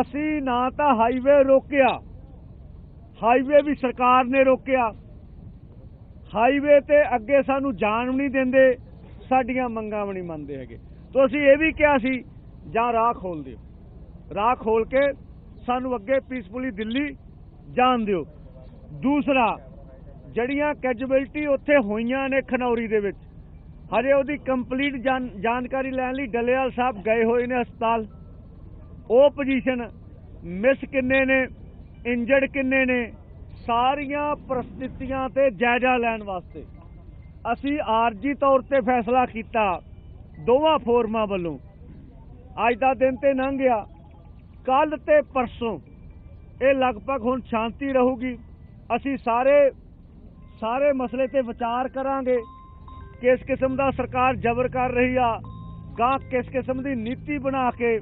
ਅਸੀਂ ਨਾ ਤਾਂ ਹਾਈਵੇ ਰੋਕਿਆ ਹਾਈਵੇ ਵੀ ਸਰਕਾਰ ਨੇ ਰੋਕਿਆ। ਹਾਈਵੇ ਤੇ ਅੱਗੇ ਸਾਨੂੰ ਜਾਣ ਵੀ ਨਹੀਂ ਦਿੰਦੇ, ਸਾਡੀਆਂ ਮੰਗਾਂ ਵੀ ਨਹੀਂ ਮੰਨਦੇ ਹੈਗੇ। ਤੋਂ ਅਸੀਂ ਇਹ ਵੀ ਕਿਹਾ ਸੀ, ਜਾਂ ਰਾਹ ਖੋਲ ਦਿਓ। ਰਾਹ ਖੋਲ ਕੇ ਸਾਨੂੰ ਅੱਗੇ ਪੀਸਫੁਲੀ ਦਿੱਲੀ ਜਾਣ ਦਿਓ। ਦੂਸਰਾ, ਜਿਹੜੀਆਂ ਕੈਜੂਅਲਟੀ ਉੱਥੇ ਹੋਈਆਂ ਨੇ ਖਨੌਰੀ ਦੇ ਵਿੱਚ, ਹਜੇ ਉਹਦੀ ਕੰਪਲੀਟ ਜਾਣਕਾਰੀ ਲੈਣ ਲਈ ਡੱਲੇਵਾਲ ਸਾਹਿਬ ਗਏ ਹੋਏ ਨੇ ਹਸਪਤਾਲ। ਉਹ ਪੋਜੀਸ਼ਨ ਮਿਸ ਕਿੰਨੇ ਨੇ ਇੰਜਰਡ ਕਿੰਨੇ ਨੇ, ਸਾਰੀਆਂ ਪ੍ਰਸਥਿਤੀਆਂ ਤੇ ਜਾਇਜ਼ਾ ਲੈਣ ਵਾਸਤੇ ਅਸੀਂ ਆਰਜੀ ਤੌਰ ਤੇ ਫੈਸਲਾ ਕੀਤਾ ਦੋਵਾਂ ਫੋਰਮਾਂ ਵੱਲੋਂ। ਅੱਜ ਦਾ ਦਿਨ ਤੇ ਲੰਘ ਗਿਆ ਕੱਲ ਤੇ ਪਰਸੋਂ। ਇਹ ਲਗਭਗ ਹੁਣ ਸ਼ਾਂਤੀ ਰਹੂਗੀ। ਅਸੀਂ ਸਾਰੇ ਸਾਰੇ ਮਸਲੇ ਤੇ ਵਿਚਾਰ ਕਰਾਂਗੇ। ਕਿਸ ਕਿਸਮ ਦਾ ਸਰਕਾਰ ਜ਼ਬਰ ਕਰ ਰਹੀ ਆ ਗਾਂ ਕਿਸ ਕਿਸਮ ਦੀ ਨੀਤੀ ਬਣਾ ਕੇ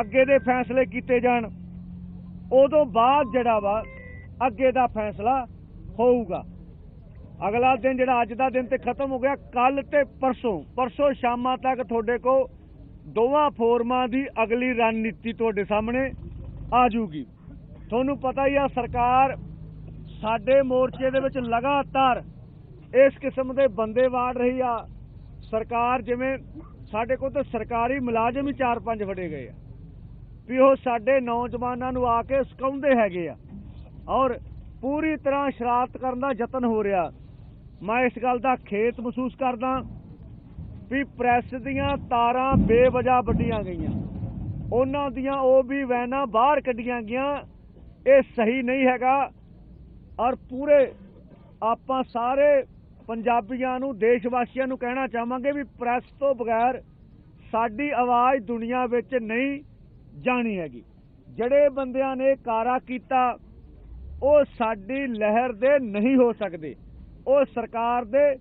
ਅੱਗੇ ਦੇ ਫੈਸਲੇ ਕੀਤੇ ਜਾਣ, ਉਦੋਂ ਬਾਅਦ ਜਿਹੜਾ ਵਾ ਅੱਗੇ ਦਾ ਫੈਸਲਾ ਹੋਊਗਾ। ਅਗਲਾ ਦਿਨ ਜਿਹੜਾ ਅੱਜ ਦਾ ਦਿਨ ਤੇ ਖਤਮ ਹੋ ਗਿਆ ਕੱਲ ਤੇ ਪਰਸੋਂ। ਪਰਸੋਂ ਸ਼ਾਮਾਂ ਤੱਕ ਤੁਹਾਡੇ ਕੋ ਦੋਵਾਂ ਫੋਰਮਾਂ ਦੀ ਅਗਲੀ ਰਣਨੀਤੀ ਤੁਹਾਡੇ ਸਾਹਮਣੇ ਆ ਜੂਗੀ ਤੁਹਾਨੂੰ ਪਤਾ ਹੀ ਆ, ਸਰਕਾਰ ਸਾਡੇ ਮੋਰਚੇ ਦੇ ਵਿੱਚ ਲਗਾਤਾਰ ਇਸ ਕਿਸਮ ਦੇ ਬੰਦੇ ਵਾੜ ਰਹੀ ਆ। ਸਰਕਾਰ ਜਿਵੇਂ ਸਾਡੇ ਕੋਲ ਤਾਂ ਸਰਕਾਰੀ ਮੁਲਾਜ਼ਮ ਹੀ 4-5 ਫੜੇ ਗਏ ਆ। ਵੀ ਉਹ ਸਾਡੇ ਨੌਜਵਾਨਾਂ ਨੂੰ ਆ ਕੇ ਸਕਾਉਂਦੇ ਹੈਗੇ ਆ। ਔਰ ਪੂਰੀ ਤਰ੍ਹਾਂ ਸ਼ਰਾਰਤ ਕਰਨ ਦਾ ਯਤਨ ਹੋ ਰਿਹਾ। ਮੈਂ ਇਸ ਗੱਲ ਦਾ ਖੇਤ ਮਹਿਸੂਸ ਕਰਦਾ ਵੀ ਪ੍ਰੈਸ ਦੀਆਂ ਤਾਰਾਂ ਬੇਵਜਾ ਵੱਡੀਆਂ ਗਈਆਂ। ਉਹਨਾਂ ਦੀਆਂ ਉਹ ਵੀ ਵੈਨਾਂ ਬਾਹਰ ਕੱਢੀਆਂ ਗਈਆਂ। ਇਹ ਸਹੀ ਨਹੀਂ ਹੈਗਾ। ਔਰ ਪੂਰੇ ਆਪਾਂ ਸਾਰੇ ਪੰਜਾਬੀਆਂ ਨੂੰ ਦੇਸ਼ ਵਾਸੀਆਂ ਨੂੰ ਕਹਿਣਾ ਚਾਹਾਂਗੇ ਵੀ ਪ੍ਰੈਸ ਤੋਂ ਬਗੈਰ ਸਾਡੀ ਆਵਾਜ਼ ਦੁਨੀਆ ਵਿੱਚ ਨਹੀਂ ਜਾਣੀ ਹੈਗੀ। ਜਿਹੜੇ ਬੰਦਿਆਂ ਨੇ ਕਾਰਾ ਕੀਤਾ, ਉਹ ਸਾਡੀ ਲਹਿਰ ਦੇ ਨਹੀਂ ਹੋ ਸਕਦੇ। ਉਹ ਸਰਕਾਰ ਦੇ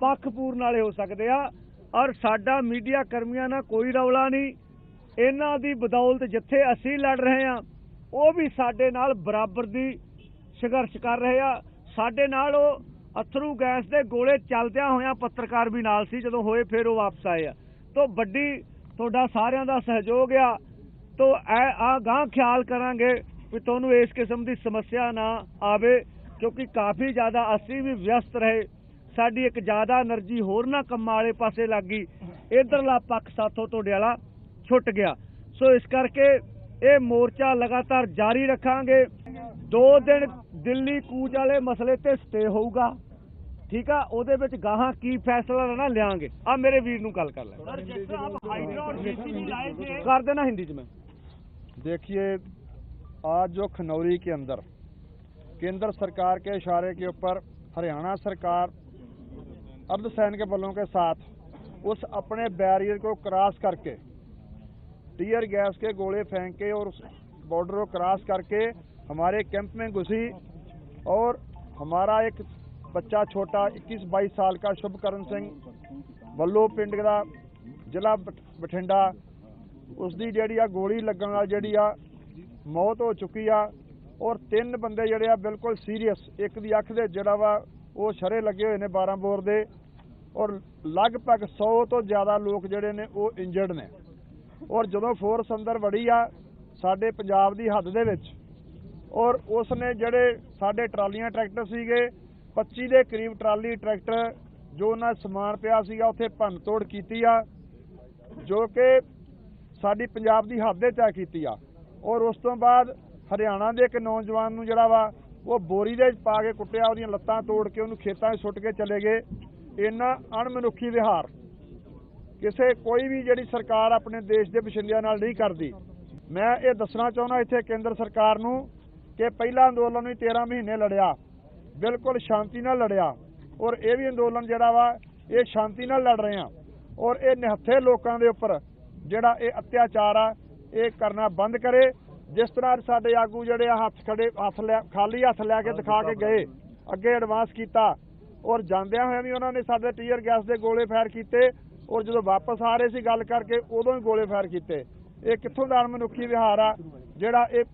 ਪੱਖ ਪੂਰਨ ਵਾਲੇ ਹੋ ਸਕਦੇ ਆ। ਔਰ ਸਾਡਾ ਮੀਡੀਆ ਕਰਮੀਆਂ ਨਾਲ ਕੋਈ ਰੌਲਾ ਨਹੀਂ। ਇਹਨਾਂ ਦੀ ਬਦੌਲਤ ਜਿੱਥੇ ਅਸੀਂ ਲੜ ਰਹੇ ਆ ਉਹ ਵੀ ਸਾਡੇ ਨਾਲ ਬਰਾਬਰ ਦੀ ਸੰਘਰਸ਼ ਕਰ ਰਹੇ ਆ। ਸਾਡੇ ਨਾਲ ਉਹ ਅਥਰੂ ਗੈਸ ਦੇ ਗੋਲੇ ਚੱਲਦਿਆਂ ਹੋਇਆਂ ਪੱਤਰਕਾਰ ਵੀ ਨਾਲ ਸੀ। ਜਦੋਂ ਹੋਏ ਫਿਰ ਉਹ ਵਾਪਸ ਆਏ ਆ। ਤੋਂ ਵੱਡੀ ਤੁਹਾਡਾ ਸਾਰਿਆਂ ਦਾ ਸਹਿਯੋਗ ਆ। ਤੋਂ ਇਹ ਆ ਗਾਂ ਖਿਆਲ ਕਰਾਂਗੇ ਵੀ ਤੁਹਾਨੂੰ ਇਸ ਕਿਸਮ ਦੀ ਸਮੱਸਿਆ ਨਾ ਆਵੇ ਕਿਉਂਕਿ ਕਾਫੀ ਜ਼ਿਆਦਾ ਅਸੀਂ ਵੀ ਵਿਅਸਤ ਰਹੇ। ਸਾਡੀ ਇੱਕ ਜ਼ਿਆਦਾ એનર્ਜੀ ਹੋਰ ਨਾ ਕੰਮਾਂ ਵਾਲੇ ਪਾਸੇ ਲੱਗ ਗਈ। ਇਧਰਲਾ ਪੱਖ ਸਾਥੋਂ ਤੁਹਾਡੇ ਵਾਲਾ ਛੁੱਟ ਗਿਆ। ਸੋ ਇਸ ਕਰਕੇ ਇਹ ਮੋਰਚਾ ਲਗਾਤਾਰ ਜਾਰੀ ਰੱਖਾਂਗੇ। ਦੋ ਦਿਨ ਦਿੱਲੀ ਕੂਚ ਵਾਲੇ ਮਸਲੇ ਤੇ ਸਟੇ ਹੋਊਗਾ। ਠੀਕ ਆ? ਉਹਦੇ ਵਿੱਚ ਗਾਹਾਂ ਕੀ ਫੈਸਲਾ ਲੈਣਾ ਲਿਆਂਗੇ। ਆ ਮੇਰੇ ਵੀਰ ਨੂੰ ਗੱਲ ਕਰ ਲੈ। ਕਰ ਦੇਣਾ ਹਿੰਦੀ ਚ ਮੈਂ। देखिए, आज जो खनौरी के अंदर, केंद्र सरकार के इशारे के ऊपर, हरियाणा सरकार अर्धसैन के बलों के साथ उस अपने बैरियर को क्रॉस करके, टीयर गैस के गोले फेंक के और उस बॉर्डर को क्रॉस करके हमारे कैंप में घुसी और हमारा एक बच्चा छोटा 21-22 साल का शुभकरण सिंह, बल्लू पिंड का जिला बठिंडा ਉਸ ਦੀ ਜਿਹੜੀ ਆ ਗੋਲੀ ਲੱਗਣ ਨਾਲ ਜਿਹੜੀ ਆ ਮੌਤ ਹੋ ਚੁੱਕੀ ਆ ਔਰ ਤਿੰਨ ਬੰਦੇ ਜਿਹੜੇ ਆ ਬਿਲਕੁਲ ਸੀਰੀਅਸ, ਇੱਕ ਦੀ ਅੱਖ ਦੇ ਜਿਹੜਾ ਵਾ ਉਹ ਸ਼ਰੇ ਲੱਗੇ ਹੋਏ ਨੇ 12 ਬੋਰ ਦੇ ਔਰ ਲਗਭਗ 100 ਤੋਂ ਜ਼ਿਆਦਾ ਲੋਕ ਜਿਹੜੇ ਨੇ ਉਹ ਇੰਜਰਡ ਨੇ। ਔਰ ਜਦੋਂ ਫੋਰਸ ਅੰਦਰ ਵੜੀ ਆ ਸਾਡੇ ਪੰਜਾਬ ਦੀ ਹੱਦ ਦੇ ਵਿੱਚ ਔਰ ਉਸ ਨੇ ਜਿਹੜੇ ਸਾਡੇ ਟਰਾਲੀਆਂ ਟਰੈਕਟਰ ਸੀਗੇ 25 ਦੇ ਕਰੀਬ ਟਰਾਲੀ ਟਰੈਕਟਰ ਜੋ ਉਹਨਾਂ ਸਮਾਨ ਪਿਆ ਸੀਗਾ, ਉੱਥੇ ਭੰਨ ਤੋੜ ਕੀਤੀ ਆ, ਜੋ ਕਿ ਸਾਡੀ ਪੰਜਾਬ ਦੀ ਹੱਦ ਦੇ ਤੈਅ ਕੀਤੀ ਆ। ਔਰ ਉਸ ਤੋਂ ਬਾਅਦ ਹਰਿਆਣਾ ਦੇ ਇੱਕ ਨੌਜਵਾਨ ਨੂੰ ਜਿਹੜਾ ਵਾ, ਉਹ ਬੋਰੀ ਦੇ ਪਾ ਕੇ ਕੁੱਟਿਆ, ਉਹਦੀਆਂ ਲੱਤਾਂ ਤੋੜ ਕੇ ਉਹਨੂੰ ਖੇਤਾਂ 'ਚ ਸੁੱਟ ਕੇ ਚਲੇ ਗਏ। ਇੰਨਾ ਅਣਮਨੁੱਖੀ ਵਿਹਾਰ। ਕਿਸੇ ਕੋਈ ਵੀ ਜਿਹੜੀ ਸਰਕਾਰ ਆਪਣੇ ਦੇਸ਼ ਦੇ ਵਸਿੰਦਿਆਂ ਨਾਲ ਨਹੀਂ ਕਰਦੀ। ਮੈਂ ਇਹ ਦੱਸਣਾ ਚਾਹੁੰਦਾ ਇੱਥੇ ਕੇਂਦਰ ਸਰਕਾਰ ਨੂੰ ਕਿ ਪਹਿਲਾ ਅੰਦੋਲਨ ਵੀ 13 ਮਹੀਨੇ ਲੜਿਆ, ਬਿਲਕੁਲ ਸ਼ਾਂਤੀ ਨਾਲ ਲੜਿਆ। ਔਰ ਇਹ ਵੀ ਅੰਦੋਲਨ ਜਿਹੜਾ ਵਾ, ਇਹ ਸ਼ਾਂਤੀ ਨਾਲ ਲੜ ਰਹੇ ਆ। ਔਰ ਇਹ ਨਿਹੱਥੇ ਲੋਕਾਂ ਦੇ ਉੱਪਰ ਜਿਹੜਾ ਇਹ ਅਤਿਆਚਾਰ ਆ, ਇਹ ਕਰਨਾ ਬੰਦ ਕਰੇ। ਜਿਸ ਤਰ੍ਹਾਂ ਸਾਡੇ ਆਗੂ ਜਿਹੜੇ ਆ ਹੱਥ ਖੜੇ, ਹੱਥ ਲੈ, ਖਾਲੀ ਹੱਥ ਲੈ ਕੇ ਦਿਖਾ ਕੇ ਗਏ, ਅੱਗੇ ਐਡਵਾਂਸ ਕੀਤਾ। ਔਰ ਜਾਂਦਿਆਂ ਹੋਇਆਂ ਵੀ ਉਹਨਾਂ ਨੇ ਸਾਡੇ ਟੀਅਰ ਗੈਸ ਦੇ ਗੋਲੇ ਫਾਇਰ ਕੀਤੇ, ਔਰ ਜਦੋਂ ਵਾਪਸ ਆ ਰਹੇ ਸੀ ਗੱਲ ਕਰਕੇ, ਉਦੋਂ ਹੀ ਗੋਲੇ ਫਾਇਰ ਕੀਤੇ। ਇਹ ਕਿੱਥੋਂ ਦਾ ਮਨੁੱਖੀ ਵਿਹਾਰ ਆ, ਜਿਹੜਾ ਇਹ